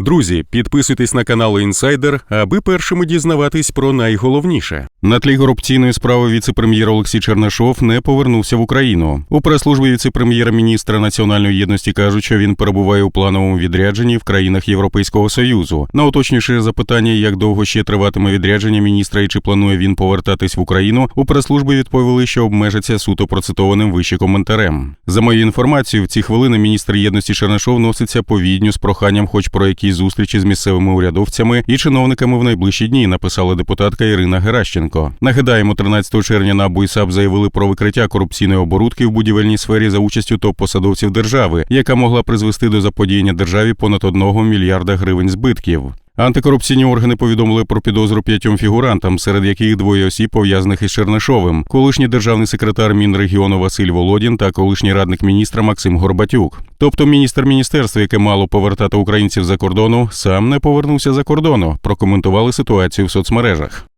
Друзі, підписуйтесь на канал Інсайдер, аби першими дізнаватись про найголовніше. На тлі корупційної справи віце-прем'єр Олексій Чернашов не повернувся в Україну. У прес-службі віце-прем'єра-міністра національної єдності кажуть, що він перебуває у плановому відрядженні в країнах Європейського союзу. На уточнюючи запитання, як довго ще триватиме відрядження міністра і чи планує він повертатись в Україну, у прес-службі відповіли, що обмежиться суто процитованим вище коментарем. За моєю інформацією, в ці хвилини міністр єдності Чернашов носиться по відню з проханням, хоч про зустрічі з місцевими урядовцями і чиновниками в найближчі дні, написала депутатка Ірина Геращенко. Нагадаємо, 13 червня на БУЙСАП заявили про викриття корупційної оборудки в будівельній сфері за участю топ-посадовців держави, яка могла призвести до заподіяння державі понад 1 мільярда гривень збитків. Антикорупційні органи повідомили про підозру п'ятьом фігурантам, серед яких двоє осіб пов'язаних із Чернишовим, колишній державний секретар Мінрегіону Василь Володін та колишній радник міністра Максим Горбатюк. Тобто міністр міністерства, яке мало повертати українців за кордону, сам не повернувся за кордону. Прокоментували ситуацію в соцмережах.